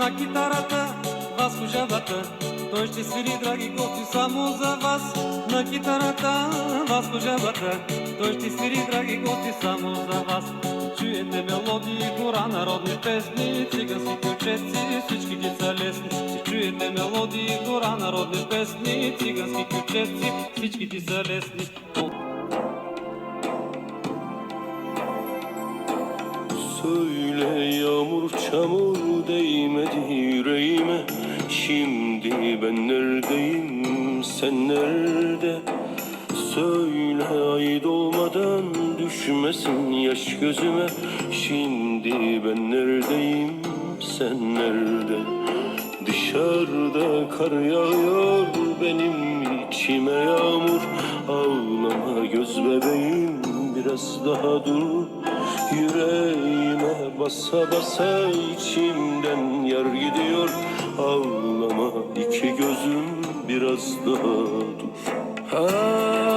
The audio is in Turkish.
на китарата, вас служавата. Той ще свири, драги гости, само за вас. На китарата, вас служавата. Той ще свири, драги гости, само за вас. Чуете мелодии, хора, народни песни, цигански ключеци, всички ги са лесни. Ще чуете мелодии, хора, народни песни, цигански ключеци, всички ти са лесни. Söyle yağmur çamur yüreğime Ben neredeyim? Sen nerede? Söyle ay doğmadan düşmesin yaş gözüme. Şimdi ben neredeyim? Sen nerede? Dışarıda kar yağıyor benim içime yağmur. Ağlama göz bebeğim biraz daha dur. Yüreğime basa basa içimden yar gidiyor. Ağlama biraz daha dur. Ha.